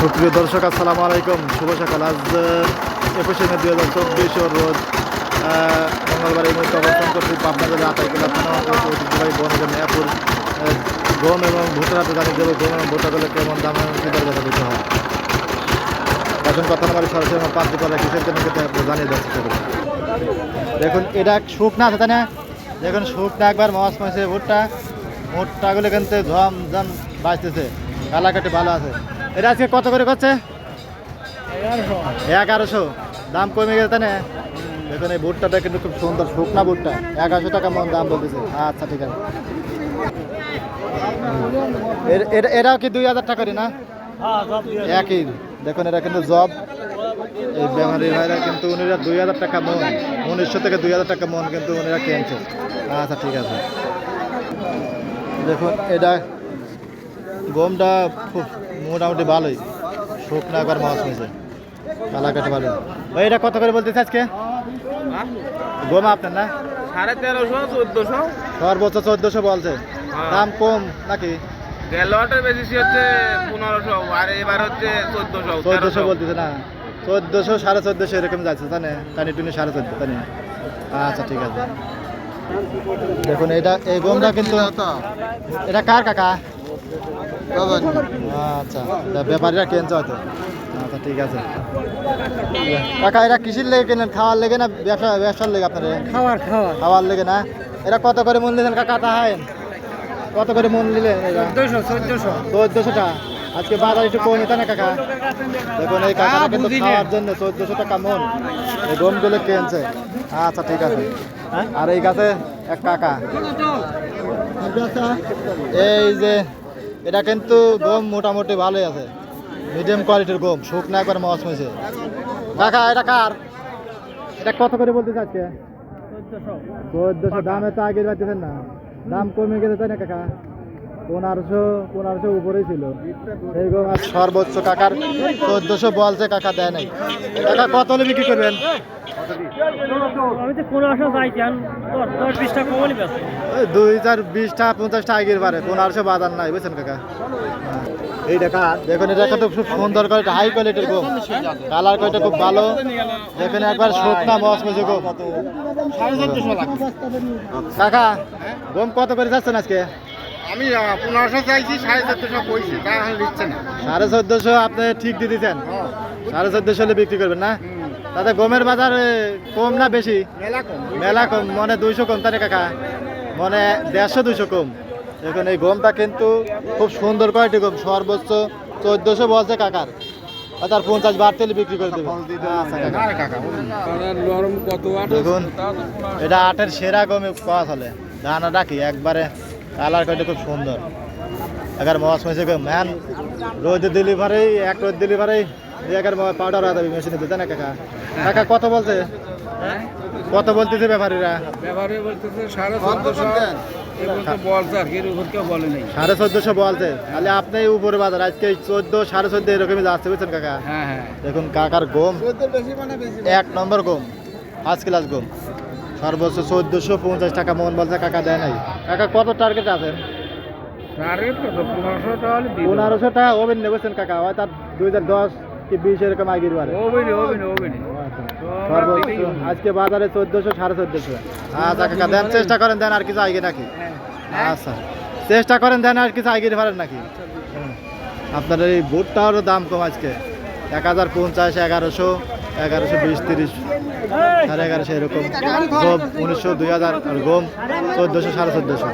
সুপ্রিয় দর্শক, আসসালামু আলাইকুম। শুভ সকাল। আজ একুশে মে দুই হাজার চব্বিশ রোজ মঙ্গলবার এই মুহূর্তে অবস্থান করছি পাবনা জেলা আতাইকুলা থানা ঐতিহ্যবাহী বনগর মেয়াপুর গম এবং ভুট্টার জানিয়ে দেবো, গম এবং ভুট্টাগুলো কেমন দাম এবং কী দর কথা দিতে হয়। এখন কথা আমার সরাসরি আমার পাঁচ করা কিসের জন্য জানিয়ে দেওয়ার চেষ্টা করুন দেখুন, এটা শুকনা আছে, তাই না? দেখুন, শুকনা একবার মাছ মাছে ভুট্টা। ভুট্টাগুলো কিন্তু ঝম ঝম বাঁচতেছে। কালাকাটি ভালো আছে। এটা আজকে কত করে করছে? এগারোশো। দাম কমে গেছে তাই না? দেখুন, এই ভুট্টাটা কিন্তু খুব সুন্দর শুকনা ভুট্টা এগারোশো টাকা মন দাম বলতেছে। আচ্ছা ঠিক আছে। এর- এর- এরাও কি দুই হাজার টাকারই না? একই। দেখুন, এটা কিন্তু জব। এই বেমারি ভাইরা কিন্তু উনিরা দুই হাজার টাকা মন। উনিশশো থেকে দুই হাজার টাকা মন কিন্তু উনিরা কিনছে। আচ্ছা ঠিক আছে। দেখুন, এটা গমটা খুব মোটামুটি ভালোই। শুকনা একবার মাছ হয়েছে। কালাকাটি ভালো। ভাই এটা কত করে বলতেছে আজকে? গম আপনার না? সাড়ে তেরোশো চোদ্দশো। সর্বোচ্চ চোদ্দশো বলছে। হ্যাঁ। দাম কম নাকি? বেশি হচ্ছে পনেরোশো। আর এবার হচ্ছে চোদ্দশো চোদ্দশো বলতেছে না। চোদ্দশো সাড়ে চোদ্দশো এরকম যাচ্ছে তাই না টানি টুনি সাড়ে চোদ্দ তাই আচ্ছা ঠিক আছে। দেখুন এটা এই গমটা কিন্তু এটা কার কাকা? আচ্ছা ব্যাপারীরা কিনছে হয়তো। আচ্ছা ঠিক আছে। কাকা এটা কিসির লেগে কেনেন? খাওয়ার লেগে না ব্যবসা ব্যবসার লেগে আপনার খাবার খাবার খাওয়ার লেগে না? এটা কত করে মূল নিলেন কাকা তাহাই? কত করে মূল নিলেন চোদ্দশো চোদ্দশো। চোদ্দশো টাকা। আজকে বাজার একটু কমে তাই না কাকা? দেখুন এই কাকা হ্যাঁ, কিন্তু খাওয়ার জন্য চোদ্দশো টাকা মন এই গমগুলো কিনছে। আচ্ছা ঠিক আছে। আর এই গাছে এক কাকা। এই যে এটা কিন্তু গম মোটামুটি ভালোই আছে। মিডিয়াম কোয়ালিটির গম শুকনো একবার মস হয়েছে দেখা এটা কার? এটা কত করে বলতে চাচ্ছে চোদ্দশো। দামে তো আগের বাড়তেছেন না। দাম কমে গেছে তাই না কাকা? পনেরোশো পনেরোশো উপরেই ছিল। এই গম আজ সর্বোচ্চ কাকার চোদ্দশো বলছে কাকা দেয় নাই। কাকা কত হলে বিক্রি করবেন? তো দুই চার বিশটা পঞ্চাশটা আগের বারে পনেরোশো বাজার নাই বুঝছেন কাকা? এই দেখা দেখুন এটা কত খুব সুন্দর করে হাই কোয়ালিটির গম কালার কোয়ালিটি খুব ভালো। দেখুন একবার শুকনা মস মেজে গম কাকা গম কত করে যাচ্ছেন আজকে? আমি পনেরোশো চাইছি সাড়ে চোদ্দশো কইছি তা এখন দিচ্ছে না। সাড়ে চোদ্দশো আপনি ঠিক দিয়ে দিচ্ছেন সাড়ে চোদ্দশো হলে বিক্রি করবেন না? তাতে গমের বাজার কম না বেশি? মেলা কম। মেলা কম। মনে দুইশো কম তারে কাকা? মনে দেড়শো দুইশো কম। দেখুন এই গমটা কিন্তু খুব সুন্দর কোয়ালিটি গম। সর্বোচ্চ চোদ্দশো বলছে কাকার। তার পঞ্চাশ বাড়তে হলে বিক্রি করে দেবে। আচ্ছা কাকা নরম কত দেখুন এটা আটের সেরা গমে পাওয়া চলে। দানা ডাকি একবারে কালার কোয়ালিটি খুব সুন্দর। এগার মাছ হয়েছে গো ম্যান। রোদ ডেলিভারি এক রোদ ডেলিভারি এগার পাউডার আদা মেশিনে দিতে না কাকা? কাকা কত বলছে? কত বলতেছে ব্যাপারীরা? সাড়ে চোদ্দশো। বলছে তাহলে আপনি উপরে বাজার আজকে চোদ্দ সাড়ে চোদ্দ এরকমই যাচ্ছে বুঝছেন কাকা? হ্যাঁ হ্যাঁ। দেখুন কাকার গম বেশি মানে বেশি এক নম্বর গম ফার্স্ট ক্লাস গম সর্বোচ্চ চোদ্দশো পঞ্চাশ টাকা মন বলছে কাকা দেয় নাই। কাকা কত টার্গেট আছেন সাড়ে পনেরোশো টাকা ওভেন নেবেছেন কাকা হয় তার দুই হাজার দশ কি বিশ এরকম আগের বারে? সর্বোচ্চ আজকে বাজারে চোদ্দশো সাড়ে চোদ্দশো। আচ্ছা কাকা দেন চেষ্টা করেন দেন আর কিছু আগে নাকি? আচ্ছা। চেষ্টা করেন দেন আর কিছু আগে পারেন নাকি। আপনার এই বুটটারও দাম কম আজকে। এক হাজার পঞ্চাশ এগারোশো। এগারোশো বিশ, তিরিশ, সাড়ে এগারোশো এরকম। গম উনিশশো, দুই হাজার, আর গম চোদ্দোশো, সাড়ে চোদ্দোশো।